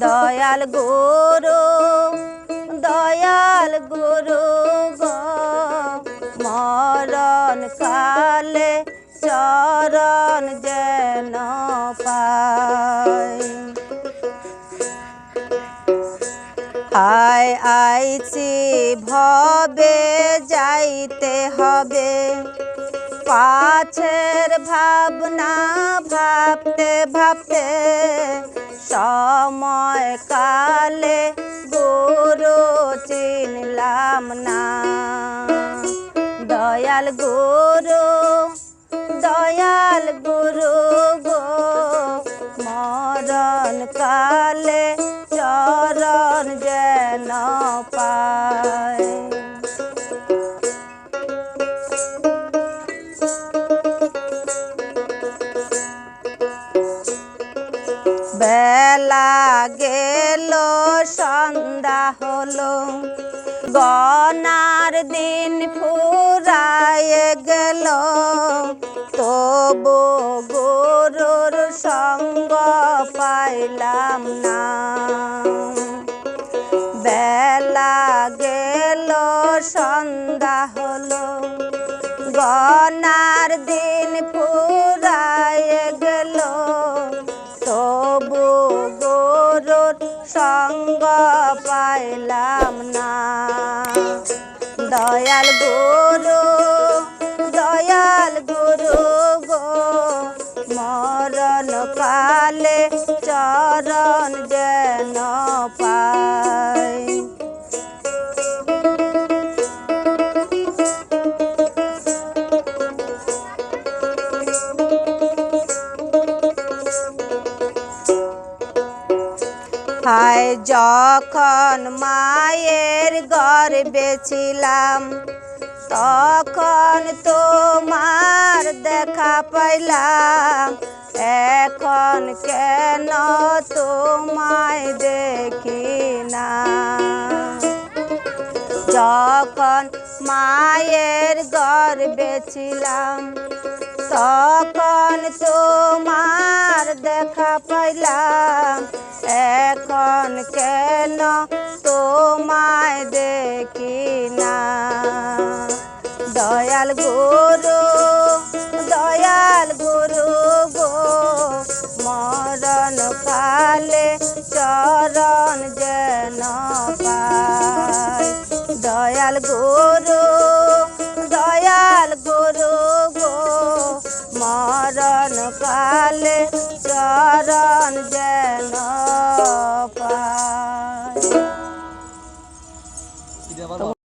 দয়াল গুরু দয়াল গুরু মরণ কালে চরণ যেন পাই। হায়, আইছি ভবে, যাইতে হবে। পাছের ভাবনা ভাবতে ভাবতে সময় কালে গুরু চিনলাম না। দয়াল গুরু দয়াল গুরু বেলা গেল, সন্ধ্যা হলো। গনার দিন ফুরায় গেল। তবু গরুর সঙ্গ পাইলাম না। বেলা গেল, সন্ধ্যা হলো। গনার দিন গরুর সঙ্গ পাইলাম না। দয়াল গুরু দয়াল গুরু গো মরণ কালে হায় যখন মায়ের গর্বে ছিলাম, তখন তোমার দেখা পাইলাম। এখন কেন তোমায় দেখি না? যখন মায়ের গর্বে ছিলাম তখন তোমার দেখা পাইলাম। এখন কেন তোমায় দেখি না? দয়াল গুরু দয়াল গুরু গো, মরণ কালে চরণ যেন পায়। দয়াল গুরু